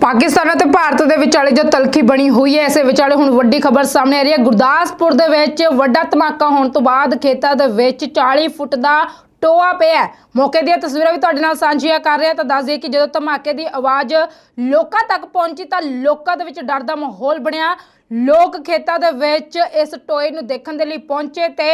ਪਾਕਿਸਤਾਨ ਅਤੇ ਭਾਰਤ ਦੇ ਵਿਚਾਲੇ ਜੋ ਤਲਖੀ ਬਣੀ ਹੋਈ ਹੈ, ਇਸੇ ਵਿਚਾਲੇ ਹੁਣ ਵੱਡੀ ਖਬਰ ਸਾਹਮਣੇ ਆ ਰਹੀ ਹੈ। ਗੁਰਦਾਸਪੁਰ ਦੇ ਵਿੱਚ ਵੱਡਾ ਧਮਾਕਾ ਹੋਣ ਤੋਂ ਬਾਅਦ ਖੇਤਾਂ ਦੇ ਵਿੱਚ 40 ਫੁੱਟ ਦਾ ਟੋਆ ਪਿਆ ਮੌਕੇ ਦੀਆਂ ਤਸਵੀਰਾਂ ਵੀ ਤੁਹਾਡੇ ਨਾਲ ਸਾਂਝੀਆਂ ਕਰ ਰਹੇ ਤਾਂ ਦੱਸ ਦਈਏ ਕਿ ਜਦੋਂ ਧਮਾਕੇ ਦੀ ਆਵਾਜ਼ ਲੋਕਾਂ ਤੱਕ ਪਹੁੰਚੀ ਤਾਂ ਲੋਕਾਂ ਦੇ ਵਿੱਚ ਡਰ ਦਾ ਮਾਹੌਲ ਬਣਿਆ। ਲੋਕ ਖੇਤਾਂ ਦੇ ਵਿੱਚ ਇਸ ਟੋਏ ਨੂੰ ਦੇਖਣ ਦੇ ਲਈ ਪਹੁੰਚੇ ਤੇ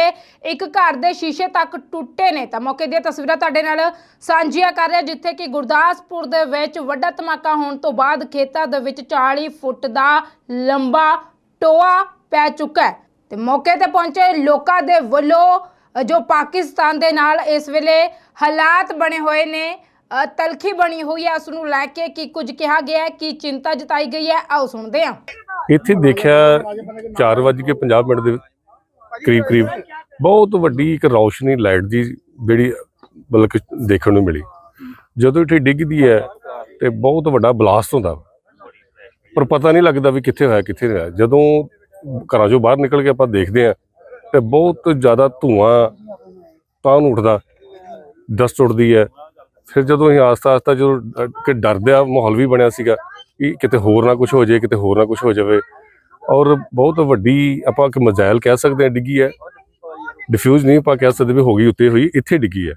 ਇੱਕ ਘਰ ਦੇ ਸ਼ੀਸ਼ੇ ਤੱਕ ਟੁੱਟੇ ਨੇ। ਤਾਂ ਮੌਕੇ ਦੀਆਂ ਤਸਵੀਰਾਂ ਤੁਹਾਡੇ ਨਾਲ ਸਾਂਝੀਆਂ ਕਰ ਰਿਹਾ ਜਿੱਥੇ ਕਿ ਗੁਰਦਾਸਪੁਰ ਦੇ ਵਿੱਚ ਵੱਡਾ ਧਮਾਕਾ ਹੋਣ ਤੋਂ ਬਾਅਦ ਖੇਤਾਂ ਦੇ ਵਿੱਚ 40 ਫੁੱਟ ਦਾ ਲੰਬਾ ਟੋਆ ਪੈ ਚੁੱਕਾ ਹੈ। ਤੇ ਮੌਕੇ ਤੇ ਪਹੁੰਚੇ ਲੋਕਾਂ ਦੇ ਵੱਲੋਂ ਜੋ ਪਾਕਿਸਤਾਨ ਦੇ ਨਾਲ ਇਸ ਵੇਲੇ ਹਾਲਾਤ ਬਣੇ ਹੋਏ ਨੇ ਤਲਖੀ ਬਣੀ ਹੋਈ ਹੈ ਉਸ ਨੂੰ ਲੈ ਕੇ ਕੀ ਕੁਝ ਕਿਹਾ ਗਿਆ ਹੈ, ਕੀ ਚਿੰਤਾ ਜਤਾਈ ਗਈ ਹੈ, ਆਓ ਸੁਣਦੇ ਹਾਂ। ਇੱਥੇ ਦੇਖਿਆ 4:50 ਮਿੰਟ ਦੇ ਕਰੀਬ ਕਰੀਬ ਬਹੁਤ ਵੱਡੀ ਇੱਕ ਰੌਸ਼ਨੀ ਲਾਈਟ ਦੀ ਜਿਹੜੀ ਬਲਕ ਦੇਖਣ ਨੂੰ ਮਿਲੀ। ਜਦੋਂ ਇੱਥੇ ਡਿੱਗਦੀ ਹੈ ਤੇ ਬਹੁਤ ਵੱਡਾ ਬਲਾਸਟ ਹੁੰਦਾ। ਪਰ ਪਤਾ ਨਹੀਂ ਲੱਗਦਾ ਵੀ ਕਿੱਥੇ ਹੋਇਆ, ਕਿੱਥੇ ਨਹੀਂ ਹੋਇਆ। ਜਦੋਂ ਘਰਾਂ ਚੋਂ ਬਾਹਰ ਨਿਕਲ ਕੇ ਆਪਾਂ ਦੇਖਦੇ ਆ ਤੇ ਬਹੁਤ ਜ਼ਿਆਦਾ ਧੂਆਂ ਤਾਂ ਨੂੰ ਉੱਠਦਾ ਡਸਟ ਉੱਡਦੀ ਹੈ। ਫਿਰ ਜਦੋਂ ਅਸੀਂ ਆਸਤਾ ਆਸਤਾ ਜਦੋਂ ਅ, ਕਿ ਡਰ ਦਾ ਮਾਹੌਲ ਵੀ ਬਣਿਆ ਸੀਗਾ ਕਿ ਕਿਤੇ ਹੋਰ ਨਾ ਕੁਝ ਹੋ ਜਾਏ ਕਿਤੇ ਹੋਰ ਨਾ ਕੁਝ ਹੋ ਜਾਵੇ। ਔਰ ਬਹੁਤ ਵੱਡੀ ਆਪਾਂ ਕਿ ਮਜ਼ਾਇਲ ਕਹਿ ਸਕਦੇ ਹਾਂ ਡਿੱਗੀ ਹੈ। ਡਿਫਿਊਜ਼ ਨਹੀਂ ਆਪਾਂ ਕਹਿ ਸਕਦੇ ਵੀ ਹੋ ਗਈ ਉੱਤੇ ਹੋਈ ਇੱਥੇ ਡਿੱਗੀ ਹੈ।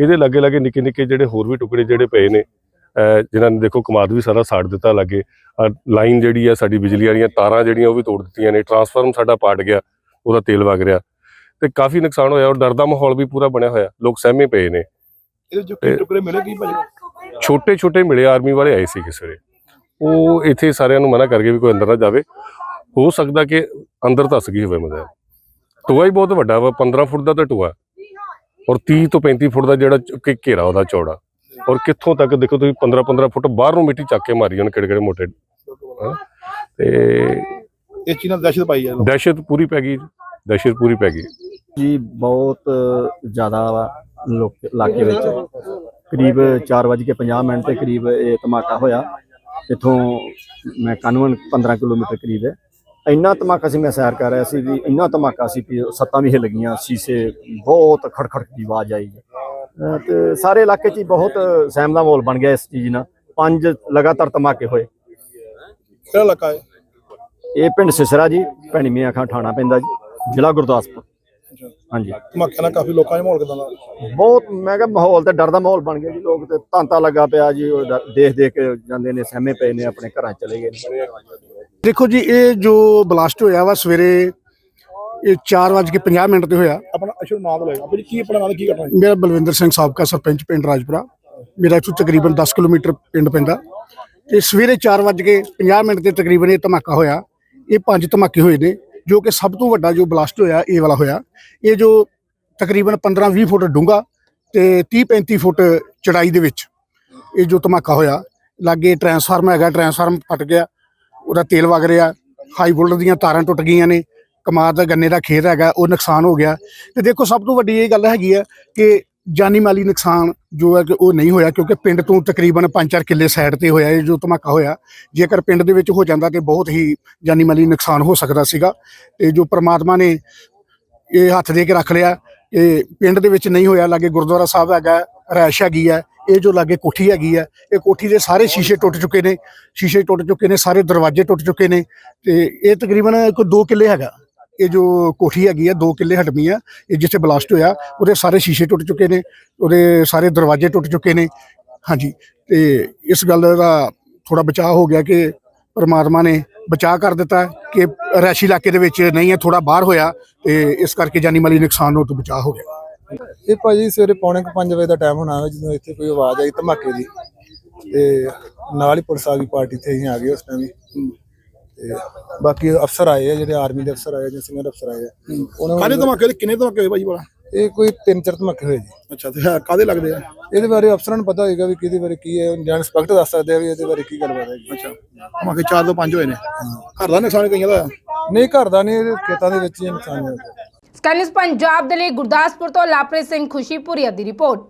ਇਹਦੇ ਲਾਗੇ ਲਾਗੇ ਨਿੱਕੇ ਨਿੱਕੇ ਜਿਹੜੇ ਹੋਰ ਵੀ ਟੁਕੜੇ ਜਿਹੜੇ ਪਏ ਨੇ ਅਹ ਜਿਨ੍ਹਾਂ ਨੇ ਦੇਖੋ ਕਮਾਦ ਵੀ ਸਾਰਾ ਸਾੜ ਦਿੱਤਾ ਲਾਗੇ। ਲਾਈਨ ਜਿਹੜੀ ਹੈ ਸਾਡੀ ਬਿਜਲੀ ਵਾਲੀਆਂ ਤਾਰਾਂ ਜਿਹੜੀਆਂ ਉਹ ਵੀ ਤੋੜ ਦਿੱਤੀਆਂ ਨੇ ਟਰਾਂਸਫਾਰਮ ਸਾਡਾ ਪਾਟ ਗਿਆ। ਉਹਦਾ ਤੇਲ ਵਗ ਰਿਹਾ। ਤੇ ਕਾਫੀ ਨੁਕਸਾਨ ਹੋਇਆ ਔਰ ਡਰ ਦਾ ਮਾਹੌਲ ਵੀ ਪੂਰਾ ਬਣਿਆ ਹੋਇਆ। ਲੋਕ ਸਹਿਮੇ ਪਏ ਨੇ। ਇਹਦੇ ਜੋ ਕੀ ਟੁਕੜੇ ਮਿਲੇ ਕੀ ਭਾਜੀ? ਛੋਟੇ ਛੋਟੇ ਮਿਲੇ ਆਰਮੀ ਵਾਲੇ ਆਏ ਸੀ ਕਿਸੇ ਵੇਲੇ। ਉਹ ਇੱਥੇ ਸਾਰਿਆਂ ਨੂੰ ਮਨਾ ਕਰਕੇ ਵੀ ਕੋਈ ਅੰਦਰ ਨਾ ਜਾਵੇ। ਹੋ ਸਕਦਾ ਕਿ ਅੰਦਰ ਧੱਸ ਗਈ ਹੋਵੇ ਮਜ਼ਾ ਟੋਆ ਹੀ ਬਹੁਤ ਵੱਡਾ ਵਾ 15 ਫੁੱਟ ਦਾ ਤਾਂ ਟੋਆ ਔਰ 30 ਤੋਂ 35 ਫੁੱਟ ਦਾ ਜਿਹੜਾ ਘੇਰਾ ਉਹਦਾ ਚੌੜਾ। ਔਰ ਕਿੱਥੋਂ ਤੱਕ ਦੇਖੋ ਤੁਸੀਂ 15 15 ਫੁੱਟ ਬਾਹਰ ਨੂੰ ਮਿੱਟੀ ਚੱਕ ਕੇ ਮਾਰੀ ਉਹਨੇ ਕਿਹੜੇ ਕਿਹੜੇ ਮੋਟੇ। ਤੇ ਇਹ ਚੀਜ਼ ਨਾਲ ਦਹਿਸ਼ਤ ਪਾਈ ਹੈ? ਦਹਿਸ਼ਤ ਪੂਰੀ ਪੈ ਗਈ ਦਹਿਸ਼ਤ ਪੂਰੀ ਪੈ ਗਈ। ਜੀ ਬਹੁਤ ਜ਼ਿਆਦਾ ਵਾ ਲੋਕ ਇਲਾਕੇ ਵਿੱਚ। ਕਰੀਬ 4:50 ਮਿੰਟ ਤੇ ਕਰੀਬ ਇਹ ਧਮਾਕਾ ਹੋਇਆ। ਇਥੋਂ ਮੈਂ ਕਾਨੂੰਨ 15 ਕਿਲੋਮੀਟਰ ਕਰੀਬ ਹੈ। ਇੰਨਾ ਧਮਾਕਾ ਸੀ ਮੈਂ ਸੈਰ ਕਰ ਰਿਹਾ ਸੀ ਵੀ ਇੰਨਾ ਧਮਾਕਾ ਸੀ ਕਿ ਸੱਤਾਂ ਵੀ ਹਿੱਲ ਗਈਆਂ ਸ਼ੀਸ਼ੇ ਬਹੁਤ ਖੜਖੜ ਦੀ ਆਵਾਜ਼ ਆਈ। ਤੇ ਸਾਰੇ ਇਲਾਕੇ 'ਚ ਬਹੁਤ ਸਹਿਮ ਦਾ ਮਾਹੌਲ ਬਣ ਗਿਆ ਇਸ ਚੀਜ਼ ਨਾਲ। ਪੰਜ ਲਗਾਤਾਰ ਧਮਾਕੇ ਹੋਏ। ਕਿਹੜਾ ਇਲਾਕਾ ਹੈ? ਇਹ ਪਿੰਡ ਸਿਸਰਾ ਜੀ ਭੈਣੀ ਮੀਆਂ ਖਾਂ ਠਾਣਾ ਪੈਂਦਾ ਜੀ ਜ਼ਿਲ੍ਹਾ ਗੁਰਦਾਸਪੁਰ। ਹਾਂਜੀ। ਧਮਾਕਿਆਂ ਨਾਲ ਕਾਫੀ ਲੋਕਾਂ ਦੇ ਮਾਹੌਲ ਕਿਦਾਂ ਦਾ? ਬਹੁਤ ਮੈਂ ਕਿਹਾ ਮਾਹੌਲ ਤੇ ਡਰ ਦਾ ਮਾਹੌਲ ਬਣ ਗਿਆ ਜੀ ਲੋਕ ਤੇ ਤਾਂਤਾ ਲੱਗਾ ਪਿਆ ਜੀ ਉਹ ਡਰ- ਦੇਖ ਦੇਖ ਕੇ ਜਾਂਦੇ ਨੇ ਸਹਿਮੇ ਪਏ ਨੇ ਆਪਣੇ ਘਰਾਂ 'ਚ ਚਲੇ ਗਏ ਨੇ। ਦੇਖੋ ਜੀ ਇਹ ਜੋ ਬਲਾਸਟ ਹੋਇਆ ਵਾ ਸਵੇਰੇ ਇਹ 4:50 ਮਿੰਟ ਤੇ ਹੋਇਆ। ਆਪਣਾ ਅਸ਼ਰ ਨਾਮ ਲੈਗਾ ਆਪਣੀ ਕੀ ਆਪਣਾ ਨਾਮ ਕੀ ਕਰਨਾ ਮੇਰਾ ਬਲਵਿੰਦਰ ਸਿੰਘ ਸਾਬਕਾ ਸਰਪੰਚ ਪਿੰਡ ਰਾਜਪੁਰਾ। ਮੇਰਾ ਇੱਥੋਂ ਤਕਰੀਬਨ 10 ਕਿਲੋਮੀਟਰ ਪਿੰਡ ਪੈਂਦਾ। ਤੇ ਸਵੇਰੇ 4:50 ਮਿੰਟ ਤੇ ਤਕਰੀਬਨ ਇਹ ਧਮਾਕਾ ਹੋਇਆ। ਇਹ ਪੰਜ ਧਮਾਕੇ ਹੋਏ ਨੇ, ਜੋ ਕਿ ਸਭ ਤੋਂ ਵੱਡਾ ਜੋ ਬਲਾਸਟ ਹੋਇਆ, ਇਹ ਵਾਲਾ ਹੋਇਆ। ਇਹ ਜੋ ਤਕਰੀਬਨ 15-20 ਫੁੱਟ ਡੂੰਘਾ ਤੇ 30-35 ਫੁੱਟ ਚੜਾਈ ਦੇ ਵਿੱਚ ਇਹ ਜੋ ਧਮਾਕਾ ਹੋਇਆ, ਲਾਗੇ ਟਰਾਂਸਫਾਰਮ ਹੈਗਾ, ਟਰਾਂਸਫਾਰਮ ਫਟ ਗਿਆ, ਉਹਦਾ ਤੇਲ ਵਗ ਰਿਹਾ, ਹਾਈ ਵੋਲਟ ਦੀਆਂ ਤਾਰਾਂ ਟੁੱਟ ਗਈਆਂ ਨੇ, ਕਮਾਦ ਦਾ ਗੰਨੇ ਦਾ ਖੇਤ ਹੈਗਾ, ਉਹ ਨੁਕਸਾਨ ਹੋ ਗਿਆ। ਤੇ ਦੇਖੋ, ਸਭ ਤੋਂ ਵੱਡੀ ਇਹ ਗੱਲ ਹੈਗੀ ਹੈ ਕਿ ਜਾਨੀ ਮਾਲੀ ਨੁਕਸਾਨ ਜੋ ਹੈ ਕਿ ਉਹ ਨਹੀਂ ਹੋਇਆ ਕਿਉਂਕਿ ਪਿੰਡ ਤੋਂ ਤਕਰੀਬਨ 5-4 ਕਿੱਲੇ ਸਾਈਡ ਤੇ ਹੋਇਆ ਇਹ ਜੋ ਧਮਾਕਾ ਹੋਇਆ। ਜੇਕਰ ਪਿੰਡ ਦੇ ਵਿੱਚ ਹੋ ਜਾਂਦਾ ਤੇ ਬਹੁਤ ਹੀ ਜਾਨੀ ਮਾਲੀ ਨੁਕਸਾਨ ਹੋ ਸਕਦਾ ਸੀਗਾ ਤੇ ਜੋ ਪ੍ਰਮਾਤਮਾ ਨੇ ਇਹ ਹੱਥ ਦੇ ਕੇ ਰੱਖ ਲਿਆ, ਇਹ ਪਿੰਡ ਦੇ ਵਿੱਚ ਨਹੀਂ ਹੋਇਆ, ਲਾਗੇ ਗੁਰਦੁਆਰਾ ਸਾਹਿਬ ਹੈਗਾ, ਰੈਸ਼ ਹੈਗੀ ਹੈ, ਇਹ ਜੋ ਲਾਗੇ ਕੋਠੀ ਹੈਗੀ ਹੈ, ਇਹ ਕੋਠੀ ਦੇ ਸਾਰੇ ਸ਼ੀਸ਼ੇ ਟੁੱਟ ਚੁੱਕੇ ਨੇ, ਸ਼ੀਸ਼ੇ ਟੁੱਟ ਚੁੱਕੇ ਨੇ, ਸਾਰੇ ਦਰਵਾਜ਼ੇ ਟੁੱਟ ਚੁੱਕੇ ਨੇ ਤੇ ਇਹ ਤਕਰੀਬਨ ਕੋਈ 2 ਕਿੱਲੇ ਹੈਗਾ। ਇਹ ਜੋ ਕੋਠੀ ਹੈਗੀ ਹੈ 2 ਕਿੱਲੇ ਹਟਮੀ ਆ ਇਹ ਜਿੱਥੇ ਬਲਾਸਟ ਹੋਇਆ, ਉਹਦੇ ਸਾਰੇ ਸ਼ੀਸ਼ੇ ਟੁੱਟ ਚੁੱਕੇ ਨੇ, ਉਹਦੇ ਸਾਰੇ ਦਰਵਾਜ਼ੇ ਟੁੱਟ ਚੁੱਕੇ ਨੇ। ਹਾਂਜੀ, ਤੇ ਇਸ ਗੱਲ ਦਾ ਥੋੜਾ ਬਚਾਅ ਹੋ ਗਿਆ ਕਿ ਪਰਮਾਤਮਾ ਨੇ ਬਚਾਅ ਕਰ ਦਿੱਤਾ ਕਿ ਰੈਸ਼ੀ ਇਲਾਕੇ ਦੇ ਵਿੱਚ ਨਹੀਂ ਹੈ ਥੋੜਾ ਬਾਹਰ ਹੋਇਆ ਤੇ ਇਸ ਕਰਕੇ ਜਾਨੀ ਮਾਲੀ ਨੁਕਸਾਨ ਹੋਣ ਤੋਂ ਬਚਾਅ ਹੋ ਗਿਆ। ਇਹ ਭਾਜੀ ਸਵੇਰੇ ਪੌਣੇ 5 ਵਜੇ ਦਾ ਟਾਈਮ ਹੋਣਾ ਜਦੋਂ ਇੱਥੇ ਕੋਈ ਆਵਾਜ਼ ਆਈ ਧਮਾਕੇ ਦੀ, ਤੇ ਨਾਲ ਹੀ ਪੁਲਿਸ ਆ ਗਈ, ਪਾਰਟੀ ਤੇ ਅਸੀਂ ਆ ਗਏ ਉਸ ਟਾਈਮ ਹੀ ਤੇ ਬਾਕੀ ਅਫਸਰ ਆਏ ਆ ਜਿਹੜੇ ਆਰਮੀ ਦੇ ਅਫਸਰ ਆਏ ਜਾਂ ਸੀਨੀਅਰ ਅਫਸਰ ਆਏ ਆ। ਉਹਨਾਂ ਕਾਹਦੇ ਨੂੰ ਧਮਾਕੇ ਦੇ ਕਿੰਨੇ ਧਮਾਕੇ ਹੋਏ ਭਾਜੀ ਵਾਲਾ? ਇਹ ਕੋਈ ਤਿੰਨ ਚਾਰ ਧਮਾਕੇ ਹੋਏ ਜੀ। ਅੱਛਾ ਤੇ ਹੈ ਕਾਹਦੇ ਲੱਗਦੇ ਆ? ਇਹਦੇ ਬਾਰੇ ਅਫਸਰਾਂ ਨੂੰ ਪਤਾ ਹੋਏਗਾ ਵੀ ਕਿਹਦੇ ਬਾਰੇ ਕੀ ਹੈ ਜਾਂ ਇੰਸਪੈਕਟਰ ਦੱਸ ਸਕਦੇ ਆ ਵੀ ਇਹਦੇ ਬਾਰੇ ਕੀ ਗੱਲਬਾਤ ਹੈ ਜੀ ਅੱਛਾ ਧਮਾਕੇ 4 ਤੋਂ 5 ਹੋਏ ਨੇ। ਘਰ ਦਾ ਨੁਕਸਾਨ ਕਈਆਂ ਦਾ ਹੋਇਆ। ਨਹੀਂ ਘਰ ਦਾ ਨਹੀਂ ਇਹਦੇ ਖੇਤਾਂ ਦੇ ਵਿੱਚ ਹੀ ਨੁਕਸਾਨ ਹੋਇਆ। ਸਕਾਈਨਿਊਜ਼ ਪੰਜਾਬ ਦੇ ਲਈ ਗੁਰਦਾਸਪੁਰ ਤੋਂ ਲਾਪ੍ਰੀਤ ਸਿੰਘ ਖੁਸ਼ੀਪੁਰੀਆ ਦੀ ਰਿਪੋਰਟ।